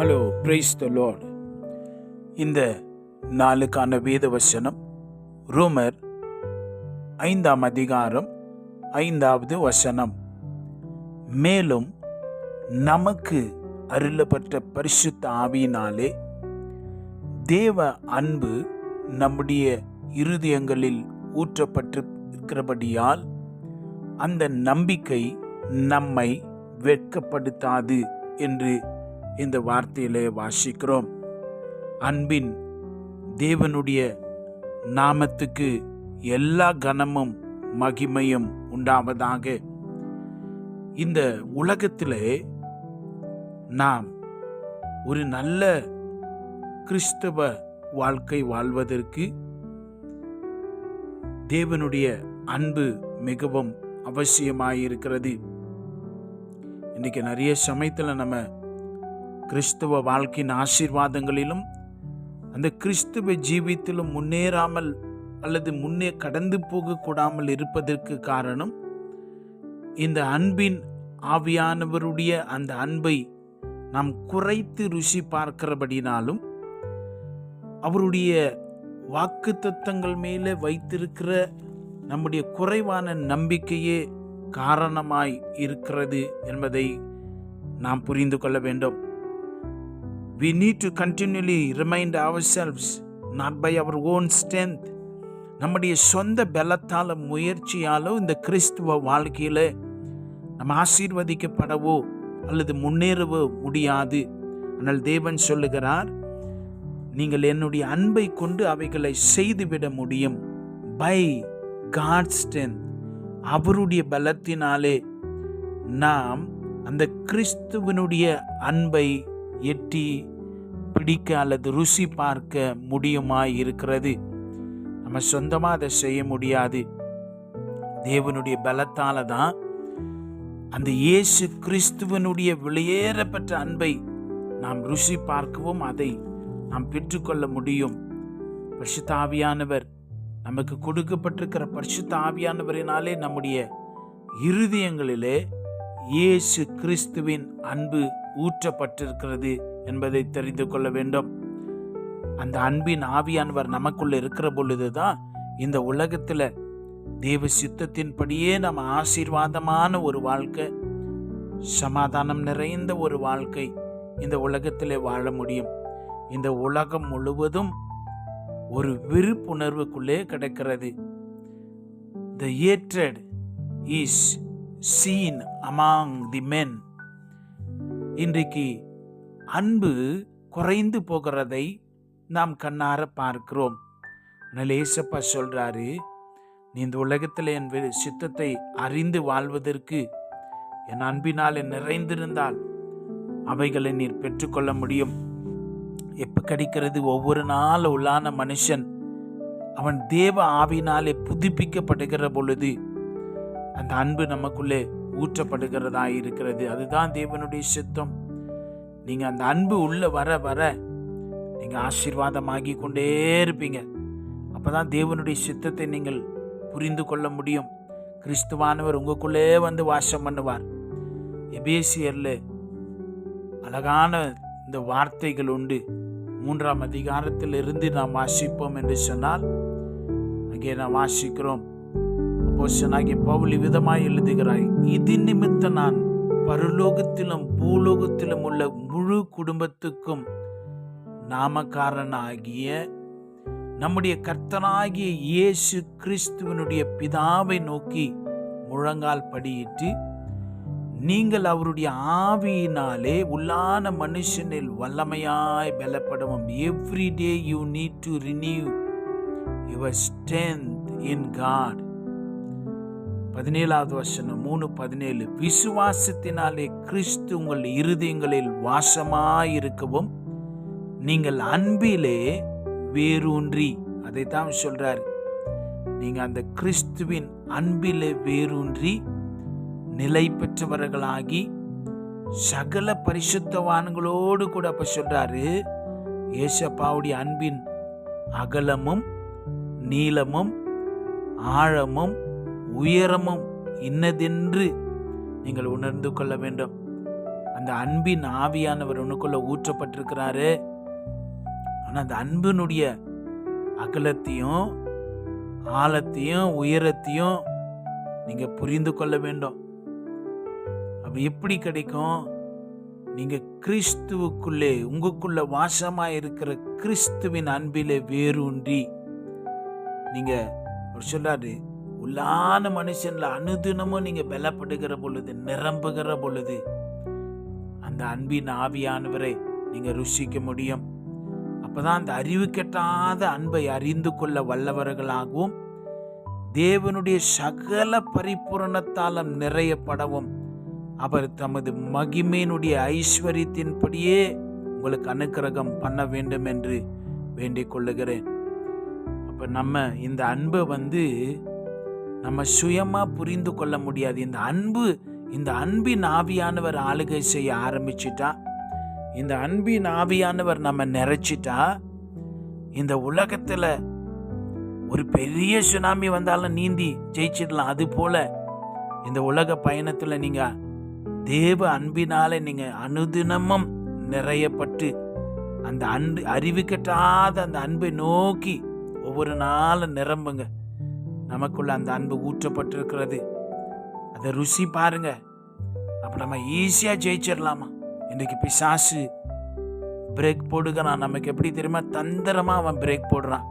Hello praise the Lord இந்த நாளுக்கான வேத வசனம் ரூமர் ஐந்தாம் அதிகாரம் ஐந்தாவது வசனம். மேலும் நமக்கு அருளப்பட்ட பரிசுத்த ஆவியினாலே தேவ அன்பு நம்முடைய இருதயங்களில் ஊற்றப்பட்டு இருக்கிறபடியால் அந்த நம்பிக்கை நம்மை வெட்கப்படுத்தாது என்று இந்த வார்த்தையிலே வாசிக்கிறோம். அன்பின் தேவனுடைய நாமத்துக்கு எல்லா கனமும் மகிமையும் உண்டாவதாக. இந்த உலகத்திலே நாம் ஒரு நல்ல கிறிஸ்தவ வாழ்க்கை வாழ்வதற்கு தேவனுடைய அன்பு மிகவும் அவசியமாயிருக்கிறது. இன்னைக்கு நிறைய சமயத்தில் நம்ம கிறிஸ்துவ வாழ்க்கையின் ஆசீர்வாதங்களிலும் அந்த கிறிஸ்துவ ஜீவித்திலும் முன்னேறாமல் அல்லது முன்னே கடந்து போகக்கூடாமல் இருப்பதற்கு காரணம் இந்த அன்பின் ஆவியானவருடைய அந்த அன்பை நாம் குறைத்து ருசி பார்க்கிறபடினாலும் அவருடைய வாக்கு தத்தங்கள் மேலே வைத்திருக்கிற நம்முடைய குறைவான நம்பிக்கையே காரணமாய் இருக்கிறது என்பதை நாம் புரிந்து கொள்ள வேண்டும். We need to continually remind ourselves not by our own strength. நம்முடைய சொந்த பலத்தால முயற்சியாலோ இந்த கிறிஸ்துவ வாழ்க்கையில் நம்ம ஆசீர்வதிக்கப்படவோ அல்லது முன்னேறவோ முடியாது. ஆனால் தேவன் சொல்லுகிறார் நீங்கள் என்னுடைய அன்பை கொண்டு அவைகளை செய்துவிட முடியும். பை காட் ஸ்ட்ரென்த் அவருடைய பலத்தினாலே நாம் அந்த கிறிஸ்துவனுடைய அன்பை எட்டி பிடிக்க அல்லது ருசி பார்க்க முடியுமா இருக்கிறது நம்ம சொந்தமாக அதை செய்ய முடியாது. தேவனுடைய பலத்தால தான் அந்த இயேசு கிறிஸ்துவனுடைய வெளியேறப்பட்ட அன்பை நாம் ருசி பார்க்கவும் அதை நாம் பெற்றுக்கொள்ள முடியும். பரிசுத்தாவியானவர் நமக்கு கொடுக்கப்பட்டிருக்கிற பரிசுத்த ஆவியானவரினாலே நம்முடைய இருதயங்களிலே இயேசு கிறிஸ்துவின் அன்பு ஊற்றப்பட்டிருக்கிறது என்பதை தெரிந்து கொள்ள வேண்டும். அந்த அன்பின் ஆவியானவர் நமக்குள்ள இருக்கிற பொழுதுதான் இந்த உலகத்துல தேவ சித்தத்தின்படியே நம்ம ஆசீர்வாதமான ஒரு வாழ்க்கை சமாதானம் நிறைந்த ஒரு வாழ்க்கை இந்த உலகத்திலே வாழ முடியும். இந்த உலகம் முழுவதும் ஒரு விருப்புணர்வுக்குள்ளே கிடைக்கிறது. The ஏற்றட் is seen among the men இன்றைக்கு அன்பு குறைந்து போகிறதை நாம் கண்ணார பார்க்கிறோம். நலேசப்பா சொல்றாரு நீ இந்த உலகத்தில் என் சித்தத்தை அறிந்து வாழ்வதற்கு என் அன்பினாலே நிறைந்திருந்தால் அவைகளை நீர் பெற்றுக்கொள்ள முடியும். எப்ப கிடைக்கிறது? ஒவ்வொரு நாள் உள்ளான மனுஷன் அவன் தேவ ஆவினாலே புதுப்பிக்கப்படுகிற பொழுது அந்த அன்பு நமக்குள்ளே ஊற்றப்படுகிறதா இருக்கிறது அதுதான் தேவனுடைய சித்தம். நீங்க அந்த அன்பு உள்ள வர வர நீங்க ஆசீர்வாதமாகி கொண்டே இருப்பீங்க. அப்பதான் தேவனுடைய சித்தத்தை நீங்கள் புரிந்து கொள்ள முடியும். கிறிஸ்துவானவர் உங்களுக்குள்ளே வந்து வாசம் பண்ணுவார். எபேசியர்ல அழகான இந்த வார்த்தைகள் உண்டு. மூன்றாம் அதிகாரத்தில் இருந்து நாம் வாசிப்போம் என்று சொன்னால் அங்கே நாம் வாசிக்கிறோம். அப்போஸ்தலனாகிய பவுலி விதமாய் எழுதுகிறாய் இது நிமித்த நான் பரலோகத்திலும் பூலோகத்திலும் உள்ள முழு குடும்பத்துக்கும் நாமக்காரனாகிய நம்முடைய கர்த்தனாகிய இயேசு கிறிஸ்துவனுடைய பிதாவை நோக்கி முழங்கால் படியிட்டு நீங்கள் அவருடைய ஆவியினாலே உள்ளான மனுஷனில் வல்லமையாய் பலப்படவும். Every day you need to renew your strength in God பதினேழாவது வசனம் மூணு பதினேழு. விசுவாசத்தினாலே கிறிஸ்து உங்கள் இருதயங்களில் வாசமாயிருக்கவும் நீங்கள் அன்பிலே வேரூன்றி. அதைத்தான் சொல்றார். நீங்க அந்த கிறிஸ்துவின் அன்பிலே வேரூன்றி நிலை பெற்றவர்களாகி சகல பரிசுத்தவான்களோடு கூட அப்ப சொல்றாரு ஏசப்பாவுடைய அன்பின் அகலமும் நீளமும் ஆழமும் உயரமும் இன்னதென்று நீங்கள் உணர்ந்து கொள்ள வேண்டும். அந்த அன்பின் ஆவியானவர் உனக்குள்ள ஊற்றப்பட்டிருக்கிறாரு. ஆனால் அந்த அன்பினுடைய அகலத்தையும் ஆழத்தையும் உயரத்தையும் நீங்க புரிந்து கொள்ள வேண்டும். அப்படி எப்படி கிடைக்கும்? நீங்க கிறிஸ்துவுக்குள்ளே உங்களுக்குள்ள வாசமாக இருக்கிற கிறிஸ்துவின் அன்பிலே வேரூன்றி நீங்க அவர் சொல்றாரு உள்ளான மனுஷன்ல அனுதினமும் நீங்க பலப்படுகிற பொழுது நிரம்புகிற பொழுது அந்த அன்பின் ஆவியானவரை நீங்க ருசிக்க முடியும். அப்பதான் அந்த அறிவு கெட்டாத அன்பை அறிந்து கொள்ள வல்லவர்களாகவும் தேவனுடைய சகல பரிபூரணத்தாலும் நிறையப்படவும் அவர் தமது மகிமையினுடைய ஐஸ்வர்யத்தின்படியே உங்களுக்கு அனுக்கிரகம் பண்ண வேண்டும் என்று வேண்டிக் கொள்ளுகிறேன். அப்ப நம்ம இந்த அன்பை வந்து நம்ம சுயமா புரிந்து கொள்ள முடியாது. இந்த அன்பு இந்த அன்பின் ஆவியானவர் ஆளுகை செய்ய ஆரம்பிச்சிட்டா இந்த அன்பின் ஆவியானவர் நம்ம நிறைச்சிட்டா இந்த உலகத்துல ஒரு பெரிய சுனாமி வந்தாலும் நீந்தி ஜெயிச்சிடலாம். அது போல இந்த உலக பயணத்துல நீங்க தேவ அன்பினால நீங்க அனுதினமும் நிறையப்பட்டு அந்த அன்பு அறிவு கட்டாத அந்த அன்பை நோக்கி ஒவ்வொரு நாளும் நிரம்புங்க. நமக்குள்ள அந்த அன்பு ஊற்றப்பட்டிருக்கிறது. அதை ருசி பாருங்க. அப்போ நம்ம ஈஸியாக ஜெயிச்சிடலாமா இன்றைக்கு பிசாசு பிரேக் போடுகிறான். நமக்கு எப்படி தெரியுமா? தந்திரமா அவன் பிரேக் போடுறான்.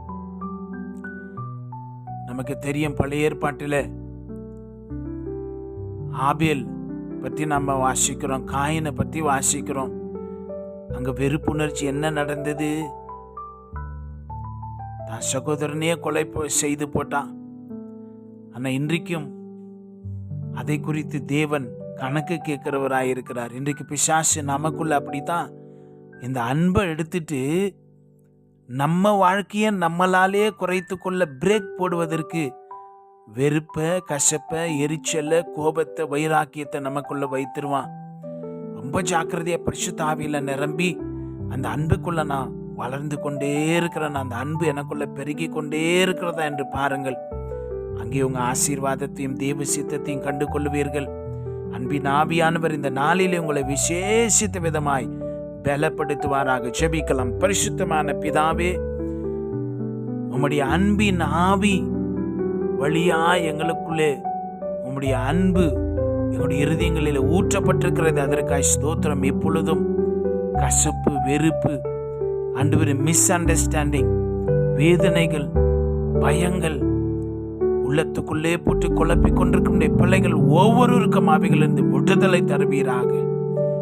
நமக்கு தெரியும் பழைய ஏற்பாட்டில் ஆபேல் பற்றி நம்ம வாசிக்கிறோம். காயினை பற்றி வாசிக்கிறோம். அங்கே வெறுப்புணர்ச்சி என்ன நடந்தது? தான் சகோதரனையே கொலை போ- செய்து போட்டான். ஆனால் இன்றைக்கும் அதை குறித்து தேவன் கணக்கு கேட்கிறவராயிருக்கிறார். இன்றைக்கு பிசாசு நமக்குள்ள அப்படித்தான் இந்த அன்பை எடுத்துட்டு நம்ம வாழ்க்கையை நம்மளாலே குறைத்து கொள்ள பிரேக் போடுவதற்கு வெறுப்பை கசப்பை எரிச்சலை கோபத்தை வைராக்கியத்தை நமக்குள்ள வைத்திருவான். ரொம்ப ஜாக்கிரதையாக பரிசுத்த தாவியில் நிரம்பி அந்த அன்புக்குள்ள நான் வளர்ந்து கொண்டே இருக்கிறேன். அந்த அன்பு எனக்குள்ள பெருகி கொண்டே இருக்கிறதா என்று பாருங்கள். அங்கே உங்க ஆசீர்வாதத்தையும் தேவ சித்தத்தையும் கண்டு கொள்வீர்கள் அன்பின் ஆவியானவர் இந்த நாளிலே உங்களை விசேஷித்த விதமாய் பலப்படுத்துவாராக. ஜெபிக்கலாம். பரிசுத்தமான பிதாவே உம்முடைய அன்பின் ஆவி வழியா எங்களுக்குள்ளே உம்முடைய அன்பு எங்களுடைய இருதயங்களில் ஊற்றப்பட்டிருக்கிறது. அதற்காய் ஸ்தோத்திரம் எப்பொழுதும். கசப்பு வெறுப்பு அண்டு மிஸ் அண்டர்ஸ்டாண்டிங் வேதனைகள் பயங்கள் உள்ளத்துக்குள்ளே போட்டு குழப்பிக் கொண்டிருக்கும் பிள்ளைகள் ஒவ்வொருவருக்கும் அவைகளிருந்து விடுதலை தருவீராக.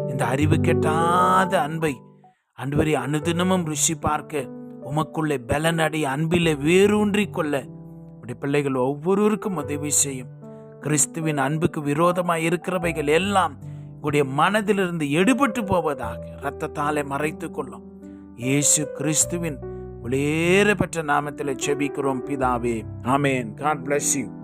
இந்த அறிவு கெட்டாத அன்பை அன்பரை அனுதினமும் ருசி பார்க்க உமக்குள்ளே பலனடை அன்பிலே வேரூன்றி கொள்ள உடைய பிள்ளைகள் ஒவ்வொருவருக்கும் உதவி செய்யும். கிறிஸ்துவின் அன்புக்கு விரோதமாக இருக்கிறவைகள் எல்லாம் உடைய மனதிலிருந்து எடுபட்டு போவதாக இரத்தத்தாலே மறைத்து கொள்ளும். இயேசு கிறிஸ்துவின் வெளியேற பெற்ற நாமத்தில் செபிக்கிறோம் பிதாவே. ஆமேன். God bless you